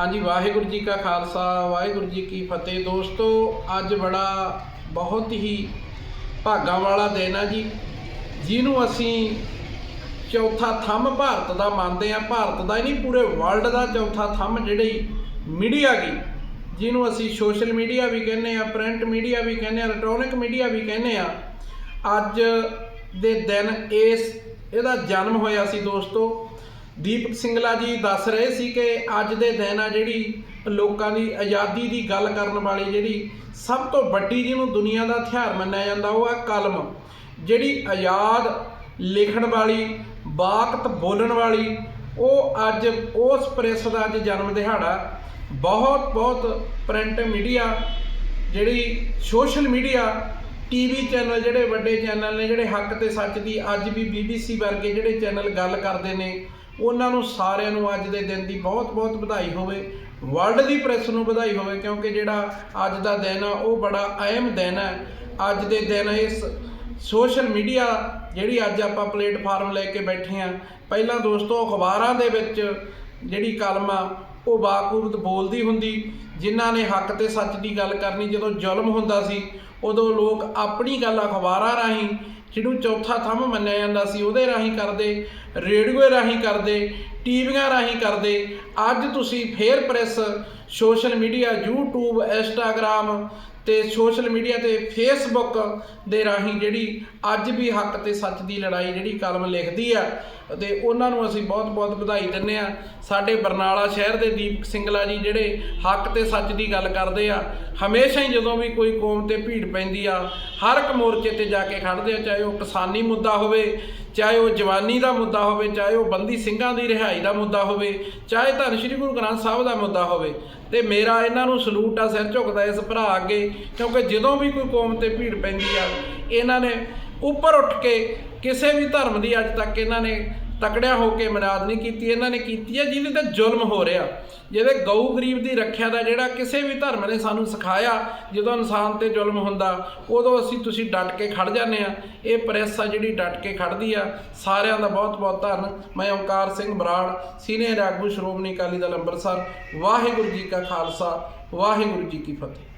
ਹਾਂਜੀ, ਵਾਹਿਗੁਰੂ ਜੀ ਕਾ ਖਾਲਸਾ, ਵਾਹਿਗੁਰੂ ਜੀ ਕੀ ਫਤਿਹ। ਦੋਸਤੋ, ਅੱਜ ਬੜਾ ਬਹੁਤ ਹੀ ਭਾਗਾਂ ਵਾਲਾ ਦਿਨ ਆ ਜੀ। ਜਿਹਨੂੰ ਅਸੀਂ ਚੌਥਾ ਥੰਮ ਭਾਰਤ ਦਾ ਮੰਨਦੇ ਆ। ਭਾਰਤ ਦਾ ਹੀ ਨਹੀਂ, ਪੂਰੇ ਵਰਲਡ ਦਾ ਚੌਥਾ ਥੰਮ ਜਿਹੜੀ ਮੀਡੀਆ ਗਈ ਜਿਹਨੂੰ ਅਸੀਂ ਸੋਸ਼ਲ ਮੀਡੀਆ ਵੀ ਕਹਿੰਦੇ ਆ ਪ੍ਰਿੰਟ ਮੀਡੀਆ ਵੀ ਕਹਿੰਦੇ ਆ ਇਲੈਕਟ੍ਰੋਨਿਕ ਮੀਡੀਆ ਵੀ ਕਹਿੰਦੇ ਆ। ਅੱਜ ਦੇ ਦਿਨ ਇਸ, ਇਹਦਾ ਜਨਮ ਹੋਇਆ ਸੀ ਦੋਸਤੋ। ਦੀਪਕ ਸਿੰਗਲਾ ਜੀ ਦੱਸ ਰਹੇ ਸੀ ਕਿ ਅੱਜ ਦੇ ਦਿਨ ਆ ਜਿਹੜੀ ਲੋਕਾਂ ਦੀ ਆਜ਼ਾਦੀ ਦੀ ਗੱਲ ਕਰਨ ਵਾਲੀ ਜਿਹੜੀ ਸਭ ਤੋਂ ਵੱਡੀ ਜਿਹਨੂੰ ਦੁਨੀਆ ਦਾ ਹਥਿਆਰ ਮੰਨਿਆ ਜਾਂਦਾ, ਉਹ ਆ ਕਲਮ। ਜਿਹੜੀ ਆਜ਼ਾਦ ਲਿਖਣ ਵਾਲੀ ਬਾਕਤ ਬੋਲਣ ਵਾਲੀ, ਉਹ ਅੱਜ ਉਸ ਪ੍ਰੈਸ ਦਾ ਅੱਜ ਜਨਮ ਦਿਹਾੜਾ। ਬਹੁਤ ਬਹੁਤ ਪ੍ਰਿੰਟ ਮੀਡੀਆ ਜਿਹੜੀ ਸੋਸ਼ਲ ਮੀਡੀਆ ਟੀਵੀ ਚੈਨਲ ਜਿਹੜੇ ਵੱਡੇ ਚੈਨਲ ਨੇ, ਜਿਹੜੇ ਹੱਕ ਤੇ ਸੱਚ ਦੀ ਅੱਜ ਵੀ ਬੀਬੀਸੀ ਵਰਗੇ ਜਿਹੜੇ ਚੈਨਲ ਗੱਲ ਕਰਦੇ ਨੇ ਉਹਨਾਂ ਨੂੰ ਸਾਰਿਆਂ ਨੂੰ ਅੱਜ ਦੇ ਦਿਨ ਦੀ ਬਹੁਤ-ਬਹੁਤ ਵਧਾਈ ਹੋਵੇ। ਵਰਲਡ ਦੀ ਪ੍ਰੈਸ ਨੂੰ ਵਧਾਈ ਹੋਵੇ, ਕਿਉਂਕਿ ਜਿਹੜਾ ਅੱਜ ਦਾ ਦਿਨ ਆ, ਉਹ ਬੜਾ ਅਹਿਮ ਦਿਨ ਹੈ। ਅੱਜ ਦੇ ਦਿਨ ਇਸ ਸੋਸ਼ਲ ਮੀਡੀਆ ਜਿਹੜੀ ਅੱਜ ਆਪਾਂ ਪਲੇਟਫਾਰਮ ਲੈ ਕੇ ਬੈਠੇ ਆ ਪਹਿਲਾਂ ਦੋਸਤੋ ਅਖਬਾਰਾਂ ਦੇ ਵਿੱਚ ਜਿਹੜੀ ਕਲਮ ਆ, ਉਹ ਬਾਖੂਬਤ ਬੋਲਦੀ ਹੁੰਦੀ, ਜਿਨ੍ਹਾਂ ਨੇ ਹੱਕ ਤੇ ਸੱਚ ਦੀ ਗੱਲ ਕਰਨੀ, ਜਦੋਂ ਜ਼ੁਲਮ ਹੁੰਦਾ ਸੀ ਉਦੋਂ ਲੋਕ ਆਪਣੀ ਗੱਲ ਅਖਬਾਰਾਂ ਰਾਹੀਂ, ਜਿਹਨੂੰ ਚੌਥਾ ਥੰਮ ਮੰਨਿਆ ਜਾਂਦਾ ਸੀ, ਉਹਦੇ ਰਾਹੀਂ ਕਰਦੇ, ਰੇਡੀਓ ਰਾਹੀਂ ਕਰਦੇ, ਟੀਵੀਆਂ ਰਾਹੀਂ ਕਰਦੇ। ਅੱਜ ਤੁਸੀਂ ਫੇਰ press, social media, YouTube Instagram ਤੇ ਸੋਸ਼ਲ ਮੀਡੀਆ ਤੇ ਫੇਸਬੁੱਕ ਦੇ ਰਾਹੀਂ ਜਿਹੜੀ ਅੱਜ ਵੀ ਹੱਕ ਤੇ ਸੱਚ ਦੀ ਲੜਾਈ ਜਿਹੜੀ ਕਲਮ ਲਿਖਦੀ ਆ, ਤੇ ਉਹਨਾਂ ਨੂੰ ਅਸੀਂ ਬਹੁਤ-ਬਹੁਤ ਵਧਾਈ ਦਿੰਦੇ ਆ। ਸਾਡੇ ਬਰਨਾਲਾ ਸ਼ਹਿਰ ਦੇ ਦੀਪਕ ਸਿੰਗਲਾ ਜੀ ਜਿਹੜੇ ਹੱਕ ਤੇ ਸੱਚ ਦੀ ਗੱਲ ਕਰਦੇ ਆ, ਹਮੇਸ਼ਾ ਹੀ ਜਦੋਂ ਵੀ ਕੋਈ ਕੌਮ ਤੇ ਭੀੜ ਪੈਂਦੀ ਆ, ਹਰ ਇੱਕ ਮੋਰਚੇ ਤੇ ਜਾ ਕੇ ਖੜਦੇ ਆ, ਚਾਹੇ ਉਹ ਕਿਸਾਨੀ ਮੁੱਦਾ ਹੋਵੇ ਚਾਹੇ ਉਹ ਜਵਾਨੀ ਦਾ ਮੁੱਦਾ ਹੋਵੇ, ਚਾਹੇ ਉਹ ਬੰਦੀ ਸਿੰਘਾਂ ਦੀ ਰਿਹਾਈ ਦਾ ਮੁੱਦਾ ਹੋਵੇ, ਚਾਹੇ ਧੰਨ ਸ਼੍ਰੀ ਗੁਰੂ ਗ੍ਰੰਥ ਸਾਹਿਬ ਦਾ ਮੁੱਦਾ ਹੋਵੇ, ਤੇ ਮੇਰਾ ਇਹਨਾਂ ਨੂੰ ਸਲੂਟ ਆ, ਸਿਰ ਝੁਕਦਾ ਇਸ ਭਰਾ ਅੱਗੇ, ਕਿਉਂਕਿ ਜਦੋਂ ਵੀ ਕੋਈ ਕੌਮ ਤੇ ਭੀੜ ਪੈਂਦੀ ਆ, ਇਹਨਾਂ ਨੇ ਉੱਪਰ ਉੱਠ ਕੇ ਕਿਸੇ ਵੀ ਧਰਮ ਦੀ ਅੱਜ ਤੱਕ ਇਹਨਾਂ ਨੇ ਤਕੜਿਆ ਹੋ ਕੇ ਮਨਾਦ ਨਹੀਂ ਕੀਤੀ, ਇਹਨਾਂ ਨੇ ਕੀਤੀ ਹੈ ਜਿਹਦੇ ਤੇ ਜ਼ੁਲਮ ਹੋ ਰਿਹਾ। ਜਿਹਦੇ ਗਊ ਗਰੀਬ ਦੀ ਰੱਖਿਆ ਦਾ ਜਿਹੜਾ ਕਿਸੇ ਵੀ ਧਰਮ ਨੇ ਸਾਨੂੰ ਸਿਖਾਇਆ, ਜਦੋਂ ਇਨਸਾਨ ਤੇ ਜ਼ੁਲਮ ਹੁੰਦਾ, ਉਦੋਂ ਅਸੀਂ ਤੁਸੀਂ ਡਟ ਕੇ ਖੜ ਜਾਂਦੇ ਆ ਇਹ ਪ੍ਰੈਸ ਆ ਜਿਹੜੀ ਡਟ ਕੇ ਖੜਦੀ ਆ, ਸਾਰਿਆਂ ਦਾ ਬਹੁਤ ਬਹੁਤ ਧੰਨ। ਮੈਂ ਓਮਕਾਰ ਸਿੰਘ ਬਰਾੜ ਸੀਨੀਅਰ ਆਗੂ ਸ਼੍ਰੋਮਣੀ ਅਕਾਲੀ ਦਲ ਅੰਮ੍ਰਿਤਸਰ। ਵਾਹਿਗੁਰੂ ਜੀ ਕਾ ਖਾਲਸਾ, ਵਾਹਿਗੁਰੂ ਜੀ ਕੀ ਫਤਿਹ।